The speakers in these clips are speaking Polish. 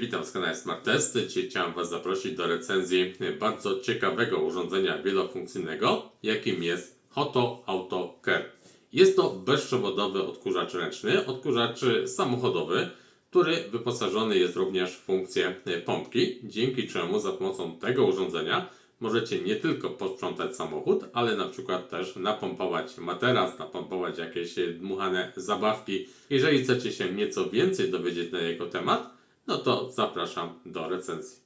Witam z kanału Smart Test. Dzisiaj chciałem Was zaprosić do recenzji bardzo ciekawego urządzenia wielofunkcyjnego, jakim jest Hoto Auto Care. Jest to bezprzewodowy odkurzacz ręczny, odkurzacz samochodowy, który wyposażony jest również w funkcję pompki, dzięki czemu za pomocą tego urządzenia możecie nie tylko posprzątać samochód, ale na przykład też napompować materac, napompować jakieś dmuchane zabawki. Jeżeli chcecie się nieco więcej dowiedzieć na jego temat, no to zapraszam do recenzji.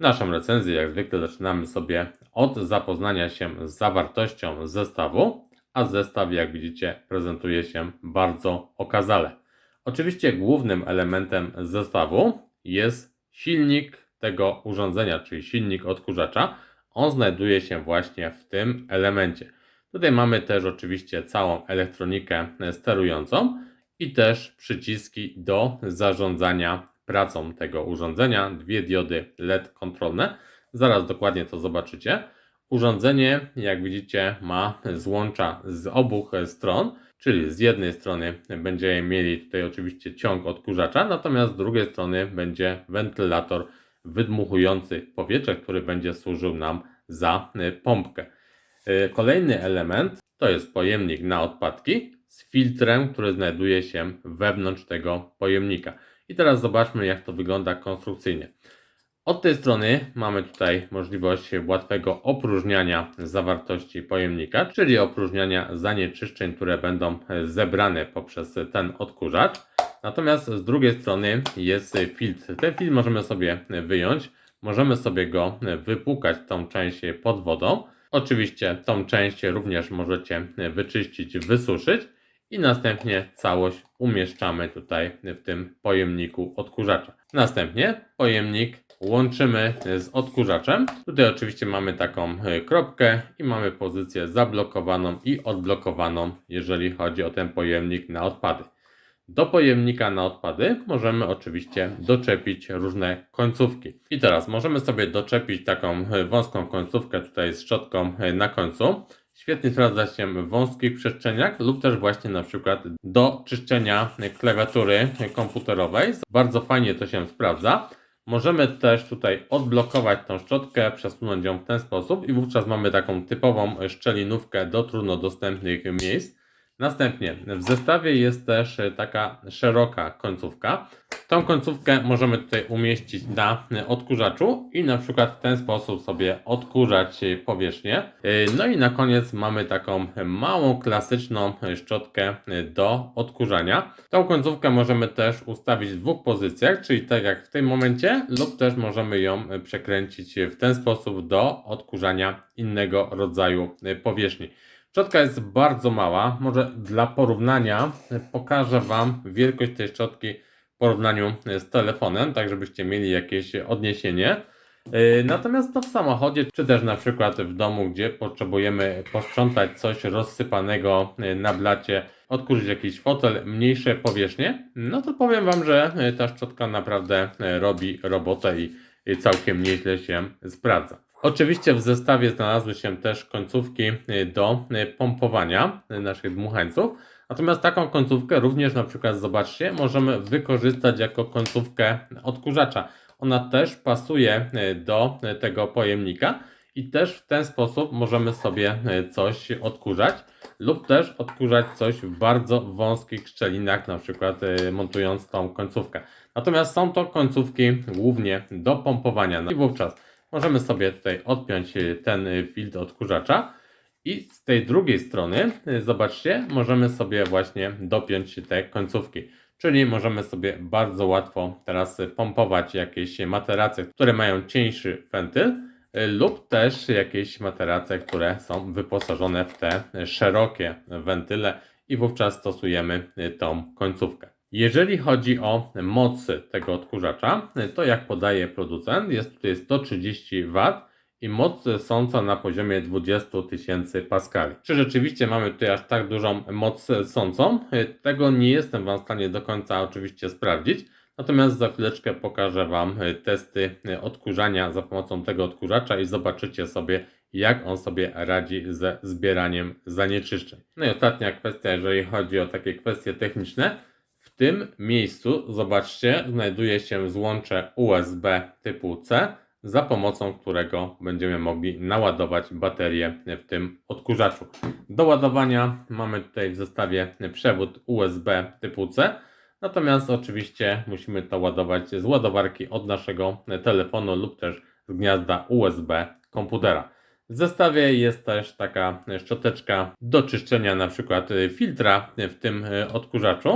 Naszą recenzję, jak zwykle, zaczynamy sobie od zapoznania się z zawartością zestawu, a zestaw, jak widzicie, prezentuje się bardzo okazale. Oczywiście głównym elementem zestawu jest silnik tego urządzenia, czyli silnik odkurzacza. On znajduje się właśnie w tym elemencie. Tutaj mamy też oczywiście całą elektronikę sterującą i też przyciski do zarządzania pracą tego urządzenia. Dwie diody LED kontrolne. Zaraz dokładnie to zobaczycie. Urządzenie, jak widzicie, ma złącza z obu stron, czyli z jednej strony będziemy mieli tutaj oczywiście ciąg odkurzacza, natomiast z drugiej strony będzie wentylator wydmuchujący powietrze, który będzie służył nam za pompkę. Kolejny element to jest pojemnik na odpadki z filtrem, który znajduje się wewnątrz tego pojemnika. I teraz zobaczmy, jak to wygląda konstrukcyjnie. Od tej strony mamy tutaj możliwość łatwego opróżniania zawartości pojemnika, czyli opróżniania zanieczyszczeń, które będą zebrane poprzez ten odkurzacz. Natomiast z drugiej strony jest filtr. Ten filtr możemy sobie wyjąć, możemy sobie go wypłukać tą część pod wodą. Oczywiście tą część również możecie wyczyścić, wysuszyć i następnie całość umieszczamy tutaj w tym pojemniku odkurzacza. Następnie pojemnik łączymy z odkurzaczem. Tutaj oczywiście mamy taką e, kropkę i mamy pozycję zablokowaną i odblokowaną, jeżeli chodzi o ten pojemnik na odpady. Do pojemnika na odpady możemy oczywiście doczepić różne końcówki. I teraz możemy sobie doczepić taką e, wąską końcówkę tutaj z szczotką e, na końcu. Świetnie sprawdza się w wąskich przestrzeniach lub też właśnie na przykład do czyszczenia klawiatury komputerowej. Bardzo fajnie to się sprawdza. Możemy też tutaj odblokować tą szczotkę, przesunąć ją w ten sposób i wówczas mamy taką typową szczelinówkę do trudno dostępnych miejsc. Następnie w zestawie jest też taka szeroka końcówka. Tą końcówkę możemy tutaj umieścić na odkurzaczu i na przykład w ten sposób sobie odkurzać powierzchnię. No i na koniec mamy taką małą klasyczną szczotkę do odkurzania. Tą końcówkę możemy też ustawić w dwóch pozycjach, czyli tak jak w tym momencie lub też możemy ją przekręcić w ten sposób do odkurzania innego rodzaju powierzchni. Szczotka jest bardzo mała. Może dla porównania pokażę Wam wielkość tej szczotki w porównaniu z telefonem, tak żebyście mieli jakieś odniesienie. Yy, natomiast to w samochodzie, czy też na przykład w domu, gdzie potrzebujemy posprzątać coś rozsypanego na blacie, odkurzyć jakiś fotel, mniejsze powierzchnie, no to powiem Wam, że ta szczotka naprawdę robi robotę i całkiem nieźle się sprawdza. Oczywiście w zestawie znalazły się też końcówki y, do y, pompowania y, naszych dmuchańców. Natomiast taką końcówkę również na przykład zobaczcie, możemy wykorzystać jako końcówkę odkurzacza. Ona też pasuje do tego pojemnika i też w ten sposób możemy sobie coś odkurzać lub też odkurzać coś w bardzo wąskich szczelinach, na przykład montując tą końcówkę. Natomiast są to końcówki głównie do pompowania. No i wówczas Możemy sobie tutaj odpiąć y, ten y, filtr odkurzacza i z tej drugiej strony, y, zobaczcie, możemy sobie właśnie dopiąć te końcówki. Czyli możemy sobie bardzo łatwo teraz pompować jakieś materace, które mają cieńszy wentyl lub też jakieś materace, które są wyposażone w te szerokie wentyle i wówczas stosujemy tą końcówkę. Jeżeli chodzi o moc tego odkurzacza, to jak podaje producent, jest tutaj 130 W i moc sąca na poziomie 20 tysięcy paskali. Czy rzeczywiście mamy tutaj aż tak dużą moc sącą? Tego nie jestem Wam w stanie do końca oczywiście sprawdzić. Natomiast za chwileczkę pokażę Wam testy odkurzania za pomocą tego odkurzacza i zobaczycie sobie, jak on sobie radzi ze zbieraniem zanieczyszczeń. No i ostatnia kwestia, jeżeli chodzi o takie kwestie techniczne tym miejscu, zobaczcie, znajduje się złącze USB typu C, za pomocą którego będziemy mogli naładować baterię w tym odkurzaczu. Do ładowania mamy tutaj w zestawie przewód USB typu C, natomiast oczywiście musimy to ładować z ładowarki od naszego telefonu lub też z gniazda USB komputera. W zestawie jest też taka szczoteczka do czyszczenia na przykład filtra w tym odkurzaczu.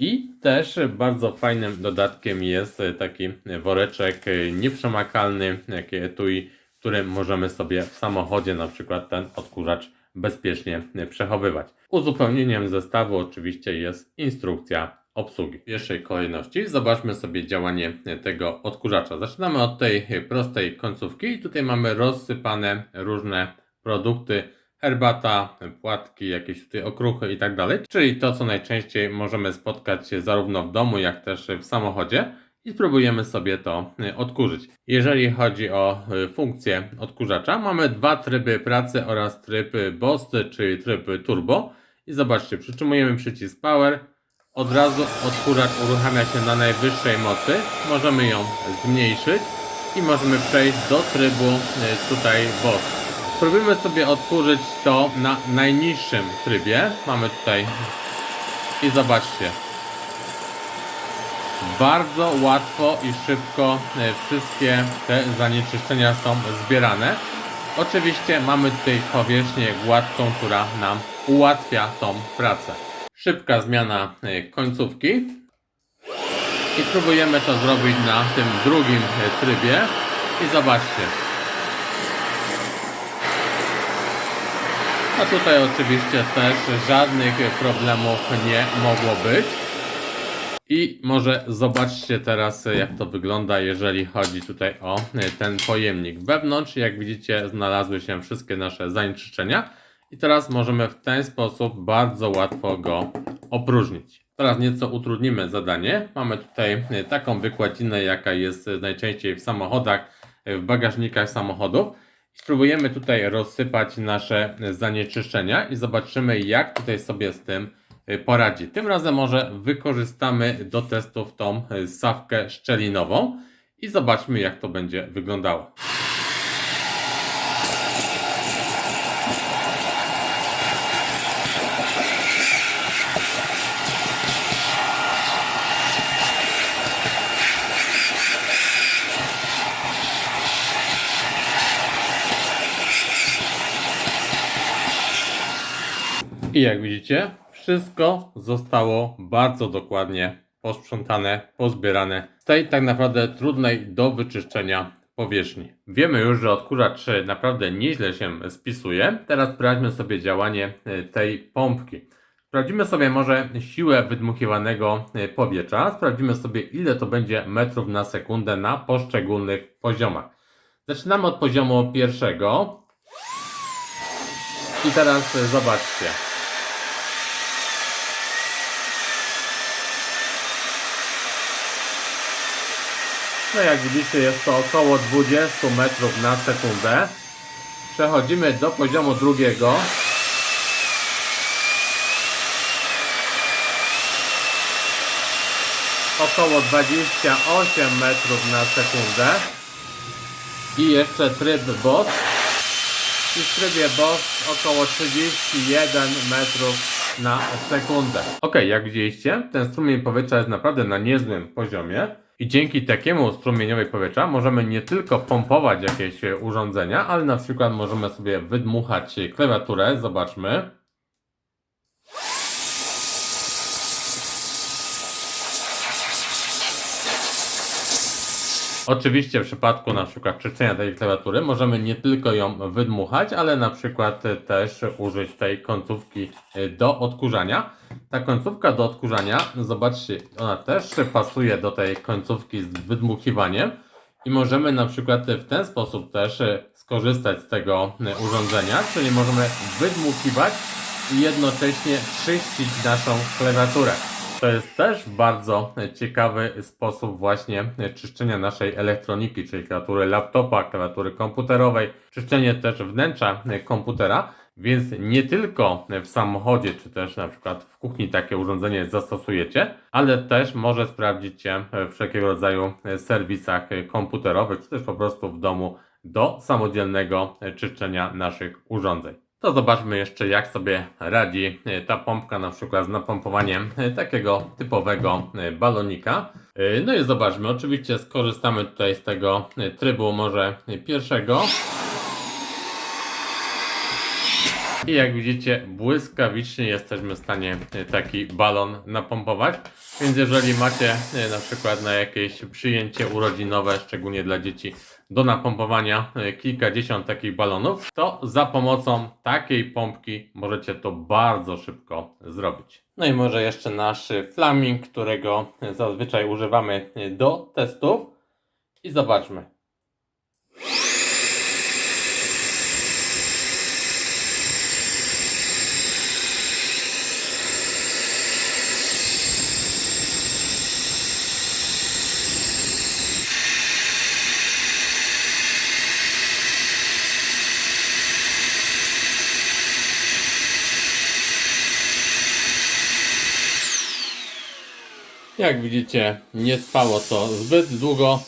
I też bardzo fajnym dodatkiem jest taki woreczek nieprzemakalny, jak etui, w którym możemy sobie w samochodzie na przykład ten odkurzacz bezpiecznie przechowywać. Uzupełnieniem zestawu oczywiście jest instrukcja obsługi. W pierwszej kolejności zobaczmy sobie działanie tego odkurzacza. Zaczynamy od tej prostej końcówki i tutaj mamy rozsypane różne produkty herbata, płatki, jakieś tutaj okruchy i tak dalej. Czyli to, co najczęściej możemy spotkać się zarówno w domu, jak też w samochodzie. I spróbujemy sobie to y, odkurzyć. Jeżeli chodzi o y, funkcję odkurzacza, mamy dwa tryby pracy oraz tryb BOSS, czyli tryb turbo. I zobaczcie, przytrzymujemy przycisk Power. Od razu odkurzacz uruchamia się na najwyższej mocy. Możemy ją zmniejszyć i możemy przejść do trybu y, tutaj BOSS. Spróbujmy sobie odkurzyć to na najniższym trybie. Mamy tutaj i zobaczcie. Bardzo łatwo i szybko e, wszystkie te zanieczyszczenia są zbierane. Oczywiście mamy tutaj powierzchnię gładką, która nam ułatwia tą pracę. Szybka zmiana e, końcówki. I próbujemy to zrobić na tym drugim e, trybie. I zobaczcie. A tutaj oczywiście też żadnych problemów nie mogło być. I może zobaczcie teraz jak to wygląda, jeżeli chodzi tutaj o ten pojemnik. Wewnątrz, jak widzicie, znalazły się wszystkie nasze zanieczyszczenia. I teraz możemy w ten sposób bardzo łatwo go opróżnić. Teraz nieco utrudnimy zadanie. Mamy tutaj taką wykładzinę, jaka jest najczęściej w samochodach, w bagażnikach samochodów. Spróbujemy tutaj rozsypać nasze zanieczyszczenia i zobaczymy, jak tutaj sobie z tym y, poradzi. Tym razem może wykorzystamy do testów tą y, sawkę szczelinową i zobaczmy, jak to będzie wyglądało. I jak widzicie, wszystko zostało bardzo dokładnie posprzątane, pozbierane z tej tak naprawdę trudnej do wyczyszczenia powierzchni. Wiemy już, że odkurzacz naprawdę nieźle się spisuje. Teraz sprawdźmy sobie działanie e, tej pompki. Sprawdzimy sobie może siłę wydmuchiwanego e, powietrza. Sprawdzimy sobie ile to będzie metrów na sekundę na poszczególnych poziomach. Zaczynamy od poziomu pierwszego. I teraz e, zobaczcie. No jak widzicie jest to około 20 metrów na sekundę. Przechodzimy do poziomu drugiego. Około 28 metrów na sekundę. I jeszcze tryb BOSS. I w trybie BOSS około 31 metrów na sekundę. Ok, jak widzieliście, ten strumień powietrza jest naprawdę na niezłym poziomie. I dzięki takiemu strumieniowi powietrza możemy nie tylko pompować jakieś urządzenia, ale na przykład możemy sobie wydmuchać klawiaturę. Zobaczmy. Oczywiście w przypadku na przykład czyszczenia tej klawiatury możemy nie tylko ją wydmuchać, ale na przykład też użyć tej końcówki do odkurzania. Ta końcówka do odkurzania, zobaczcie, ona też pasuje do tej końcówki z wydmuchiwaniem i możemy na przykład w ten sposób też skorzystać z tego urządzenia, czyli możemy wydmuchiwać i jednocześnie czyścić naszą klawiaturę. To jest też bardzo ciekawy sposób właśnie czyszczenia naszej elektroniki, czyli klawiatury laptopa, klawiatury komputerowej, czyszczenie też wnętrza komputera. Więc nie tylko w samochodzie, czy też na przykład w kuchni takie urządzenie zastosujecie, ale też może sprawdzić się w wszelkiego rodzaju serwisach komputerowych, czy też po prostu w domu do samodzielnego czyszczenia naszych urządzeń. To zobaczmy jeszcze, jak sobie radzi ta pompka na przykład z napompowaniem takiego typowego balonika. No i zobaczmy, oczywiście skorzystamy tutaj z tego trybu może pierwszego. I jak widzicie, błyskawicznie jesteśmy w stanie e, taki balon napompować. Więc jeżeli macie e, na przykład na jakieś przyjęcie urodzinowe, szczególnie dla dzieci, do napompowania e, kilkadziesiąt takich balonów, to za pomocą takiej pompki możecie to bardzo szybko zrobić. No i może jeszcze nasz flaming, którego zazwyczaj używamy do testów. I zobaczmy. Jak widzicie, nie trwało to zbyt długo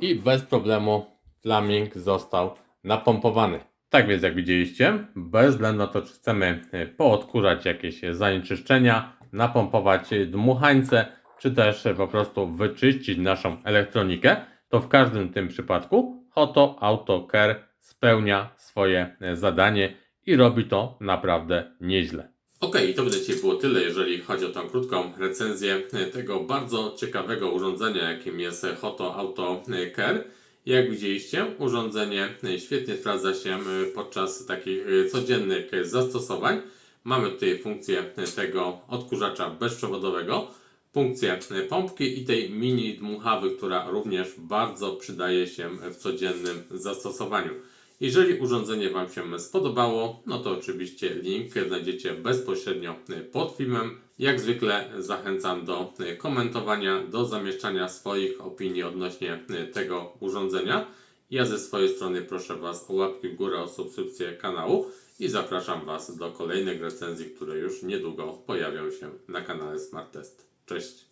i bez problemu flaming został napompowany. Tak więc, jak widzieliście, bez względu na to, czy chcemy e, poodkurzać jakieś zanieczyszczenia, napompować dmuchańce, czy też po prostu wyczyścić naszą elektronikę, to w każdym tym przypadku Hoto Auto Care spełnia swoje e, zadanie i robi to naprawdę nieźle. Ok, to by było tyle, jeżeli chodzi o tą krótką recenzję tego bardzo ciekawego urządzenia, jakim jest Hoto Auto Care. Jak widzieliście, urządzenie świetnie sprawdza się podczas takich codziennych zastosowań. Mamy tutaj funkcję tego odkurzacza bezprzewodowego, funkcję pompki i tej mini dmuchawy, która również bardzo przydaje się w codziennym zastosowaniu. Jeżeli urządzenie Wam się spodobało, no to oczywiście link znajdziecie bezpośrednio pod filmem. Jak zwykle zachęcam do komentowania, do zamieszczania swoich opinii odnośnie tego urządzenia. Ja ze swojej strony proszę Was o łapki w górę, o subskrypcję kanału i zapraszam Was do kolejnych recenzji, które już niedługo pojawią się na kanale Smart Test. Cześć!